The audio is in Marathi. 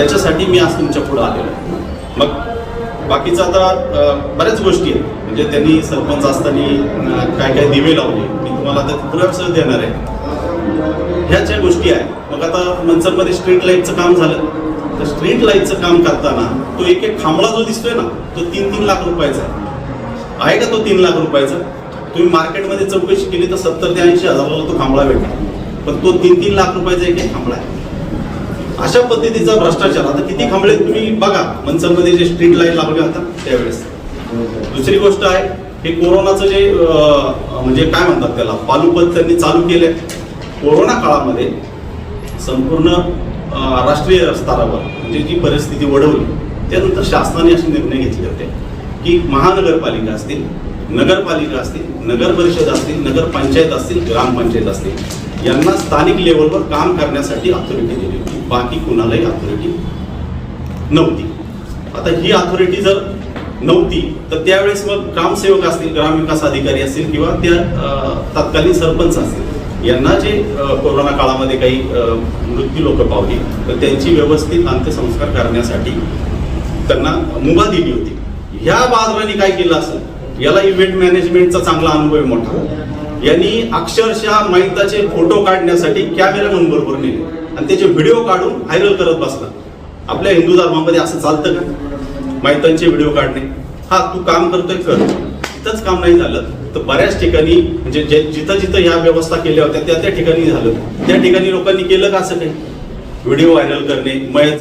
त्याच्यासाठी मी आज तुमच्यापुढे आलेलो आहे. मग बाकीचं आता बऱ्याच गोष्टी आहेत. म्हणजे त्यांनी सरपंच असताना काय काय दिवे लावले मी तुम्हाला आता पुराव्यासह देणार आहे. ह्या ज्या गोष्टी आहेत. मग आता मनसरमध्ये स्ट्रीट लाईटचं काम झालं. तर स्ट्रीट लाईटचं काम करताना तो एक एक खांबळा जो दिसतोय ना तो तीन तीन लाख रुपयाचा आहे. आहे का तो तीन लाख रुपयाचा? तुम्ही मार्केटमध्ये चौकशी केली तर सत्तर ते ऐंशी हजाराला तो खांबळा भेटला. पण तो तीन तीन लाख रुपयाचा एक एक खांबळा आहे. अशा पद्धतीचा भ्रष्टाचार. आता किती खांबळे तुम्ही बघा. मनसरमध्ये जे स्ट्रीट लाइट लागले होता त्यावेळेस. दुसरी गोष्ट आहे हे कोरोनाचं जे म्हणजे काय म्हणतात त्याला पालुपत त्यांनी चालू केलंय. कोरोना काळामध्ये संपूर्ण राष्ट्रीय स्तरावर म्हणजे जी परिस्थिती वढवली त्यानंतर शासनाने असे निर्णय घेतले होते की महानगरपालिका असतील नगरपालिका असतील नगर परिषद असतील नगरपंचायत असतील ग्रामपंचायत असतील यांना स्थानिक लेवलवर काम करण्यासाठी अथॉरिटी दिली होती. बाकी कुणालाही अथॉरिटी नव्हती. आता ही अथॉरिटी जर नव्हती तर त्यावेळेस मग ग्रामसेवक असतील ग्रामविकास अधिकारी असतील किंवा त्या तत्कालीन सरपंच असतील यांना जे कोरोना काळामध्ये काही मृत्यू लोक पावली तर त्यांची व्यवस्थित अंत्यसंस्कार करण्यासाठी त्यांना मुभा दिली होती. ह्या बाजाराने काय केलं असेल? याला इव्हेंट मॅनेजमेंटचा चांगला अनुभव मोठा. यांनी अक्षरशः मैताचे फोटो काढण्यासाठी कॅमेरामन बरोबर नेले. आणि त्याचे व्हिडिओ काढून व्हायरल करत बसला. आपल्या हिंदू धर्मामध्ये असं चालतं का? मैतांचे व्हिडिओ काढणे. हा तू काम करतोय कर. तिथंच काम नाही झालं. तर बऱ्याच ठिकाणी म्हणजे जे जिथं जिथं ह्या व्यवस्था केल्या होत्या त्या त्या ठिकाणी झालं. त्या ठिकाणी लोकांनी केलं का असं काही? व्हिडिओ व्हायरल करणे मयत